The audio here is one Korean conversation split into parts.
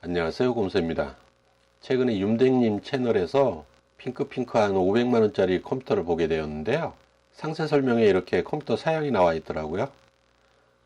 안녕하세요 곰새입니다. 최근에 윤댕님 채널에서 핑크핑크한 500만원짜리 컴퓨터를 보게 되었는데요. 상세 설명에 이렇게 컴퓨터 사양이 나와 있더라고요.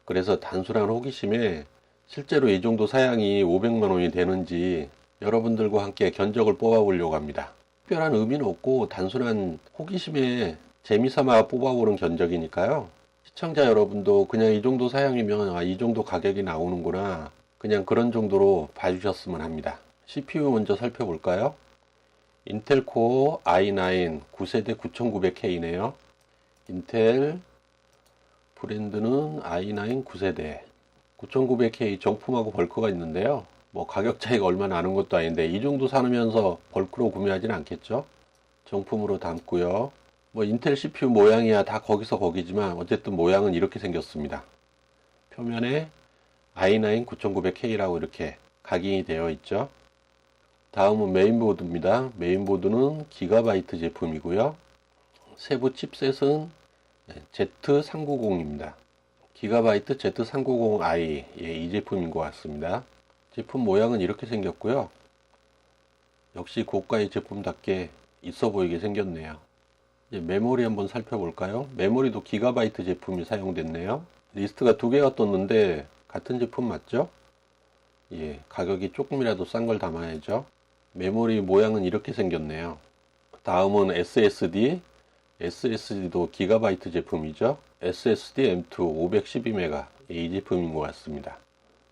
그래서 단순한 호기심에 실제로 이 정도 사양이 500만원이 되는지 여러분들과 함께 견적을 뽑아 보려고 합니다. 특별한 의미는 없고 단순한 호기심에 재미삼아 뽑아보는 견적이니까요. 시청자 여러분도 그냥 이 정도 사양이면 아, 이 정도 가격이 나오는구나 그냥 그런 정도로 봐주셨으면 합니다. CPU 먼저 살펴볼까요? 인텔 코어 i9 9세대 9900K네요. 인텔 브랜드는 i9 9세대 9900K 정품하고 벌크가 있는데요. 뭐 가격 차이가 얼마 나는 것도 아닌데 이 정도 사면서 벌크로 구매하지는 않겠죠. 정품으로 담고요. 뭐 인텔 CPU 모양이야 다 거기서 거기지만 어쨌든 모양은 이렇게 생겼습니다. 표면에 i9 9900K라고 이렇게 각인이 되어 있죠. 다음은 메인보드입니다. 메인보드는 기가바이트 제품이고요. 세부 칩셋은 Z390입니다. 기가바이트 Z390i 예, 이 제품인 것 같습니다. 제품 모양은 이렇게 생겼고요. 역시 고가의 제품답게 있어 보이게 생겼네요. 메모리 한번 살펴볼까요? 메모리도 기가바이트 제품이 사용됐네요. 리스트가 두 개가 떴는데 같은 제품 맞죠? 예, 가격이 조금이라도 싼 걸 담아야죠. 메모리 모양은 이렇게 생겼네요. 다음은 SSD. SSD도 기가바이트 제품이죠. SSD M2 512메가 이 제품인 것 같습니다.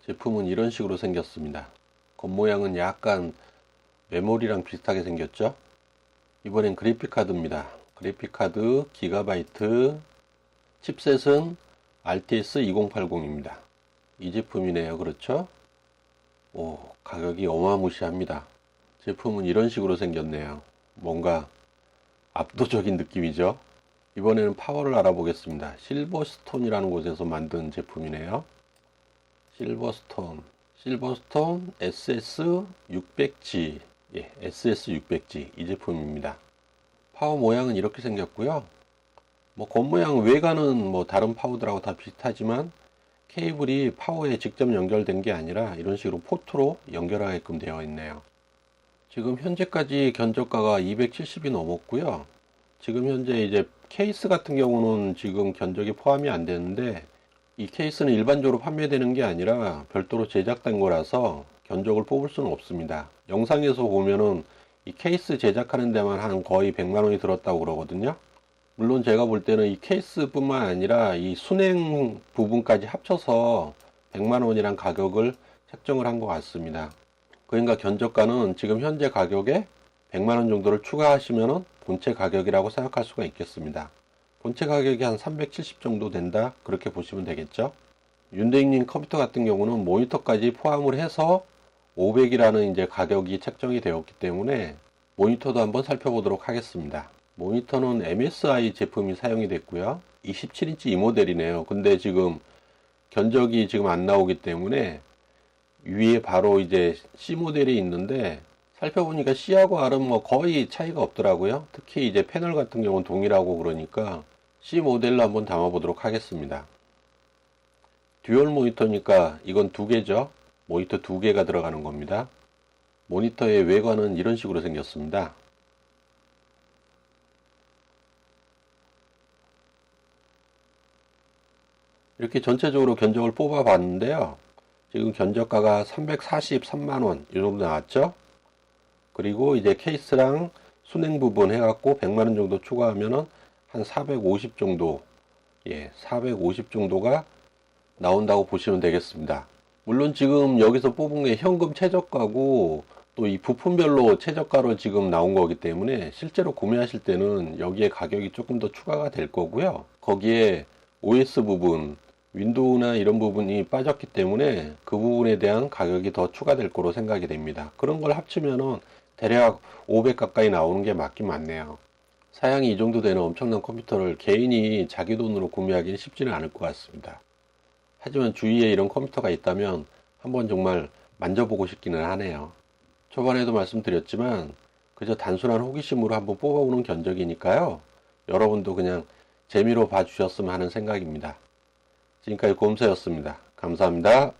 제품은 이런 식으로 생겼습니다. 겉모양은 약간 메모리랑 비슷하게 생겼죠. 이번엔 그래픽카드입니다. 그래픽카드 기가바이트 칩셋은 RTS 2080입니다. 이 제품이네요. 그렇죠? 오, 가격이 어마무시합니다. 제품은 이런 식으로 생겼네요. 뭔가 압도적인 느낌이죠. 이번에는 파워를 알아보겠습니다. 실버스톤이라는 곳에서 만든 제품이네요. 실버스톤, 실버스톤 SS600G, 예, SS600G 이 제품입니다. 파워 모양은 이렇게 생겼고요. 뭐 겉모양 외관은 뭐 다른 파우더라고 다 비슷하지만 케이블이 파워에 직접 연결된 게 아니라 이런 식으로 포트로 연결하게끔 되어 있네요. 지금 현재까지 견적가가 270이 넘었고요. 지금 현재 이제 케이스 같은 경우는 지금 견적이 포함이 안 되는데 이 케이스는 일반적으로 판매되는 게 아니라 별도로 제작된 거라서 견적을 뽑을 수는 없습니다. 영상에서 보면은 이 케이스 제작하는 데만 한 거의 100만 원이 들었다고 그러거든요. 물론 제가 볼 때는 이 케이스뿐만 아니라 이 순행 부분까지 합쳐서 100만 원이란 가격을 책정을 한 것 같습니다. 그러니까 견적가는 지금 현재 가격에 100만 원 정도를 추가하시면 본체 가격이라고 생각할 수가 있겠습니다. 본체 가격이 한 370 정도 된다 그렇게 보시면 되겠죠. 윤대익님 컴퓨터 같은 경우는 모니터까지 포함을 해서 500이라는 이제 가격이 책정이 되었기 때문에 모니터도 한번 살펴보도록 하겠습니다. 모니터는 MSI 제품이 사용이 됐고요. 27인치 이 모델이네요. 근데 지금 견적이 지금 안 나오기 때문에 위에 바로 이제 C 모델이 있는데 살펴보니까 C하고 R은 뭐 거의 차이가 없더라고요. 특히 이제 패널 같은 경우는 동일하고 그러니까 C 모델로 한번 담아 보도록 하겠습니다. 듀얼 모니터니까 이건 두 개죠. 모니터 두 개가 들어가는 겁니다. 모니터의 외관은 이런 식으로 생겼습니다. 이렇게 전체적으로 견적을 뽑아 봤는데요. 지금 견적가가 343만원 이 정도 나왔죠. 그리고 이제 케이스랑 순행 부분 해갖고 100만원 정도 추가하면은 한 450 정도 예, 450 정도가 나온다고 보시면 되겠습니다. 물론 지금 여기서 뽑은 게 현금 최저가고 또 이 부품별로 최저가로 지금 나온 거기 때문에 실제로 구매하실 때는 여기에 가격이 조금 더 추가가 될 거고요. 거기에 OS 부분 윈도우나 이런 부분이 빠졌기 때문에 그 부분에 대한 가격이 더 추가될 거로 생각이 됩니다. 그런 걸 합치면은 대략 500 가까이 나오는 게 맞긴 맞네요. 사양이 이 정도 되는 엄청난 컴퓨터를 개인이 자기 돈으로 구매하기는 쉽지는 않을 것 같습니다. 하지만 주위에 이런 컴퓨터가 있다면 한번 정말 만져보고 싶기는 하네요. 초반에도 말씀드렸지만 그저 단순한 호기심으로 한번 뽑아보는 견적이니까요. 여러분도 그냥 재미로 봐주셨으면 하는 생각입니다. 지금까지 곰새였습니다. 감사합니다.